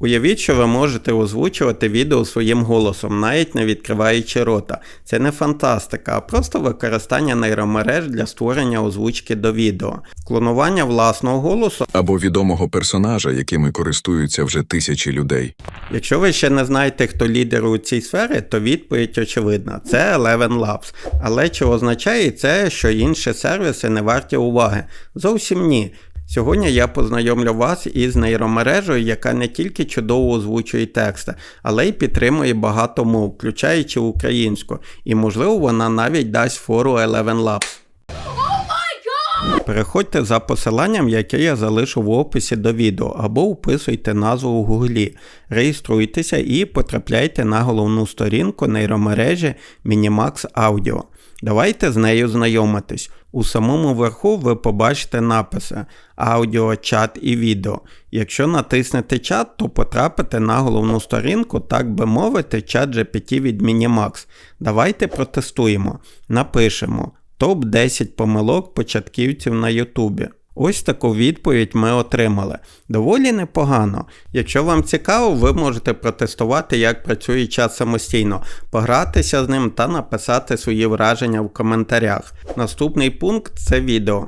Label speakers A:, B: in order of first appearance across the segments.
A: Уявіть, що ви можете озвучувати відео своїм голосом, навіть не відкриваючи рота. Це не фантастика, а просто використання нейромереж для створення озвучки до відео. Клонування власного голосу
B: або відомого персонажа, якими користуються вже тисячі людей.
A: Якщо ви ще не знаєте, хто лідер у цій сфері, то відповідь очевидна: це Eleven Labs. Але чи означає це, що інші сервіси не варті уваги? Зовсім ні. Сьогодні я познайомлю вас із нейромережею, яка не тільки чудово озвучує тексти, але й підтримує багато мов, включаючи українську, і можливо вона навіть дасть фору Eleven Labs. Переходьте за посиланням, яке я залишу в описі до відео, або вписуйте назву у гуглі, реєструйтеся і потрапляйте на головну сторінку нейромережі Minimax Audio. Давайте з нею знайомитись. У самому верху ви побачите написи аудіо, чат і відео. Якщо натиснете чат, то потрапите на головну сторінку, так би мовити, чат GPT від Minimax. Давайте протестуємо. Напишемо топ-10 помилок початківців на Ютубі. Ось таку відповідь ми отримали. Доволі непогано. Якщо вам цікаво, ви можете протестувати, як працює чат самостійно, погратися з ним та написати свої враження в коментарях. Наступний пункт це відео.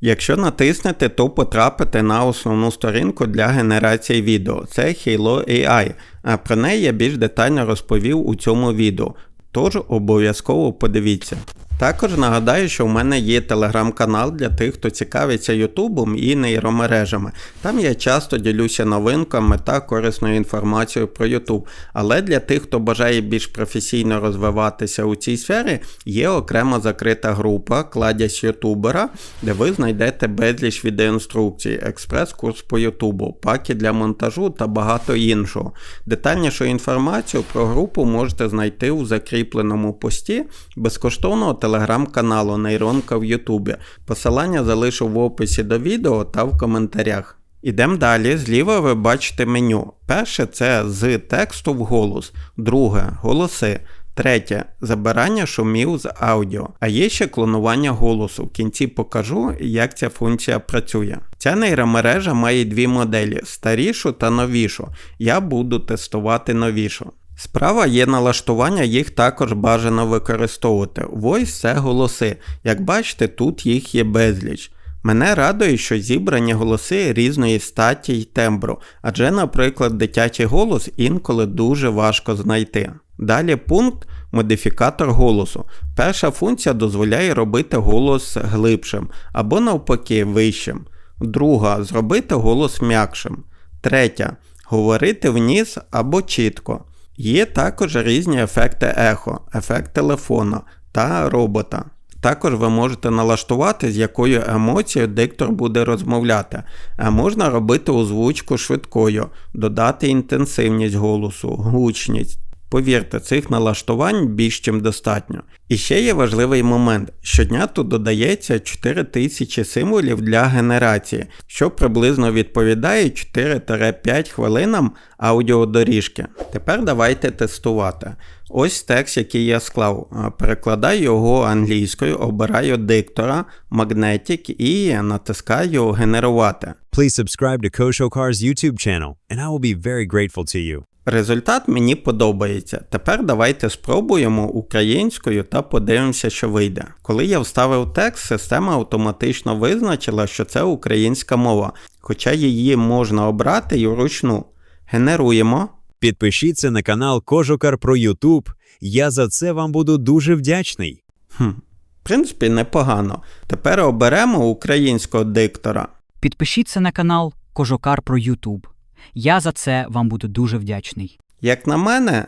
A: Якщо натиснете, то потрапите на основну сторінку для генерації відео. Це Halo AI. А про неї я більш детально розповів у цьому відео. Тож обов'язково подивіться. Також нагадаю, що в мене є телеграм-канал для тих, хто цікавиться Ютубом і нейромережами. Там я часто ділюся новинками та корисною інформацією про Ютуб. Але для тих, хто бажає більш професійно розвиватися у цій сфері, є окрема закрита група Кладязь Ютубера, де ви знайдете безліч відеоінструкцій, експрес-курс по Ютубу, паки для монтажу та багато іншого. Детальнішу інформацію про групу можете знайти у закріпленому пості безкоштовного телеграм-каналу Нейронка в Ютубі. Посилання залишу в описі до відео та в коментарях. Ідемо далі. Зліва ви бачите меню. Перше це з тексту в голос, друге голоси. Третє забирання шумів з аудіо. А є ще клонування голосу. В кінці покажу, як ця функція працює. Ця нейромережа має дві моделі старішу та новішу. Я буду тестувати новішу. Справа є налаштування, їх також бажано використовувати. Voice – це голоси. Як бачите, тут їх є безліч. Мене радує, що зібрані голоси різної статі й тембру, адже, наприклад, дитячий голос інколи дуже важко знайти. Далі пункт модифікатор голосу. Перша функція дозволяє робити голос глибшим або навпаки вищим. Друга зробити голос м'якшим. Третя говорити вниз або чітко. Є також різні ефекти ехо, ефект телефона та робота. Також ви можете налаштувати, з якою емоцією диктор буде розмовляти, а можна робити озвучку швидкою, додати інтенсивність голосу, гучність. Повірте, цих налаштувань більш чим достатньо. І ще є важливий момент: щодня тут додається 4000 символів для генерації, що приблизно відповідає 4-5 хвилинам аудіодоріжки. Тепер давайте тестувати. Ось текст, який я склав. Перекладаю його англійською, обираю диктора, магнетик і натискаю генерувати.
C: Please subscribe to Kosho Car's YouTube channel, and I will be very grateful to you.
A: Результат мені подобається. Тепер давайте спробуємо українською та подивимося, що вийде. Коли я вставив текст, система автоматично визначила, що це українська мова, хоча її можна обрати й вручну. Генеруємо.
C: Підпишіться на канал Кожокар про YouTube. Я за це вам буду дуже вдячний.
A: Хм, в принципі, непогано. Тепер оберемо українського диктора.
D: Підпишіться на канал Кожокар про Ютуб. Я за це вам буду дуже вдячний.
A: Як на мене,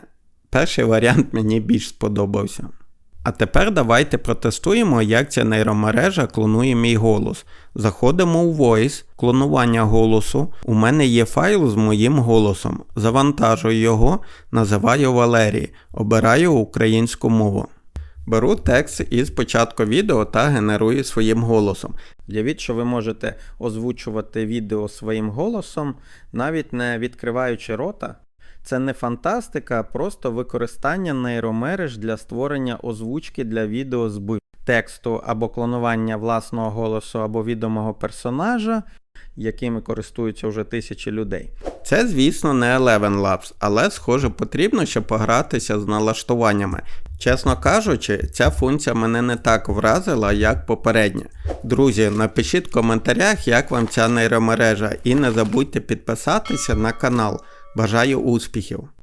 A: перший варіант мені більш сподобався. А тепер давайте протестуємо, як ця нейромережа клонує мій голос. Заходимо у Voice, клонування голосу. У мене є файл з моїм голосом. Завантажую його, називаю Валерій, обираю українську мову. Беру текст із початку відео та генерую своїм голосом. Уявіть, що ви можете озвучувати відео своїм голосом, навіть не відкриваючи рота. Це не фантастика, а просто використання нейромереж для створення озвучки для відео з тексту або клонування власного голосу або відомого персонажа, якими користуються вже тисячі людей. Це, звісно, не Eleven Labs, але схоже потрібно ще погратися з налаштуваннями. Чесно кажучи, ця функція мене не так вразила, як попередня. Друзі, напишіть в коментарях, як вам ця нейромережа, і не забудьте підписатися на канал. Бажаю успіхів!